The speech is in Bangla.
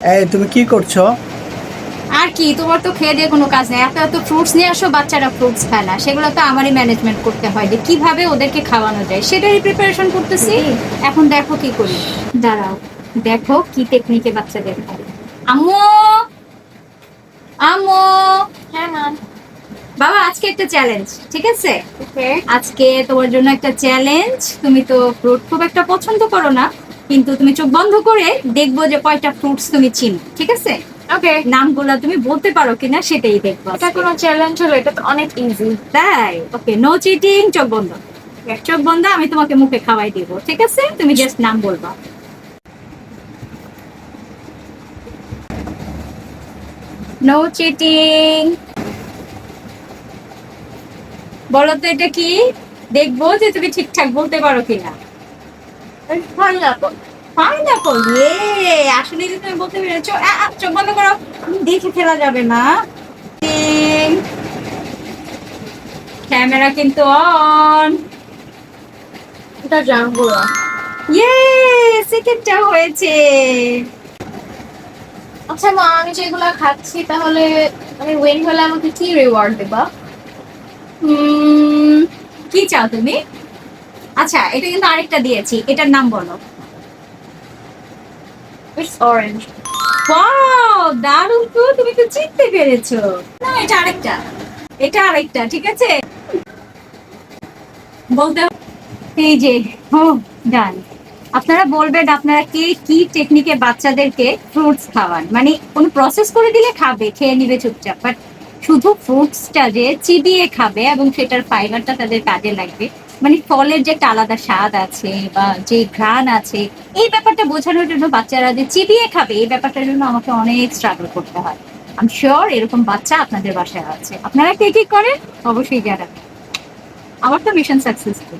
এই তুমি কি করছ? আর কি তোমার তো খেয়ে দিয়ে কোনো কাজ নেই। এত এত ফ্রুটস নিয়ে আসো বাচ্চারা ফ্রুটস খায় না। সেগুলো তো আমারই ম্যানেজমেন্ট করতে হয় যে কীভাবে ওদেরকে খাওয়ানো যায়। সেটারই প্রিপারেশন করতেছি। এখন দেখো কি করি। দাঁড়াও দেখো কি টেকনিকে বাচ্চাদের খাই আম্মু! আম্মু! হ্যাঁ বাবা আজকে একটা চ্যালেঞ্জ ঠিক আছে? ওকে আজকে তোমার জন্য একটা চ্যালেঞ্জ তুমি তো ফ্রুট খুব একটা পছন্দ করো না। কিন্তু তুমি চোখ বন্ধ করে দেখব যে কয়টা ফ্রুটস তুমি চিনো ঠিক আছে? ওকে নামগুলো তুমি বলতে পারো কিনা সেটাই দেখব এটা কোনো চ্যালেঞ্জ হলো এটা তো অনেক ইজি তাই? ওকে নো চিটিং চোখ বন্ধ। চোখ বন্ধ আমি তোমাকে মুখে খাওয়াই দিব ঠিক আছে? তুমি জাস্ট নাম বলবা। নো চিটিং বলো তো এটা কি? দেখব যে তুমি ঠিকঠাক বলতে পারো কিনা। ইয়ে তুমি বলতে পেরেছ। চোখ বন্ধ করো। দেখে ফেলা যাবে না। ক্যামেরা কিন্তু অন। এটা ইয়ে হয়েছে। আচ্ছা মা, আমি যেগুলো খাচ্ছি, তাহলে আমি উইন হলে আমাকে কি রিওয়ার্ড দেবা? কি চাও তুমি? আচ্ছা এটা কিন্তু আরেকটা দিয়েছি। এটার নাম বলো। ইটস অরেঞ্জ দারুণ তো, তুমি তো পেরেছ। না, এটা আরেকটা। এটা আরেকটা, ঠিক আছে? বলতে এই যে, ও ডান আপনারা বলবেন আপনারা কে কি টেকনিকে বাচ্চাদেরকে ফ্রুটস খাওয়ান? মানে কোনো প্রসেস করে দিলে খাবে, খেয়ে নিবে চুপচাপ বাট শুধু ফ্রুটসটা যে চিবিয়ে খাবে এবং সেটার ফাইবারটা তাদের কাজে লাগবে মানে ফলের যে একটা আলাদা স্বাদ আছে বা যে ঘ্রাণ আছে, এই ব্যাপারটা বোঝানোর জন্য বাচ্চারা যে চিবিয়ে খাবে, এই ব্যাপারটার জন্য আমাকে অনেক স্ট্রাগল করতে হয়। আমি শিওর এরকম বাচ্চা আপনাদের বাসায় আছে। আপনারা কে কি করেন? অবশ্যই জানাবেন। আমার তো মিশন সাকসেসফুল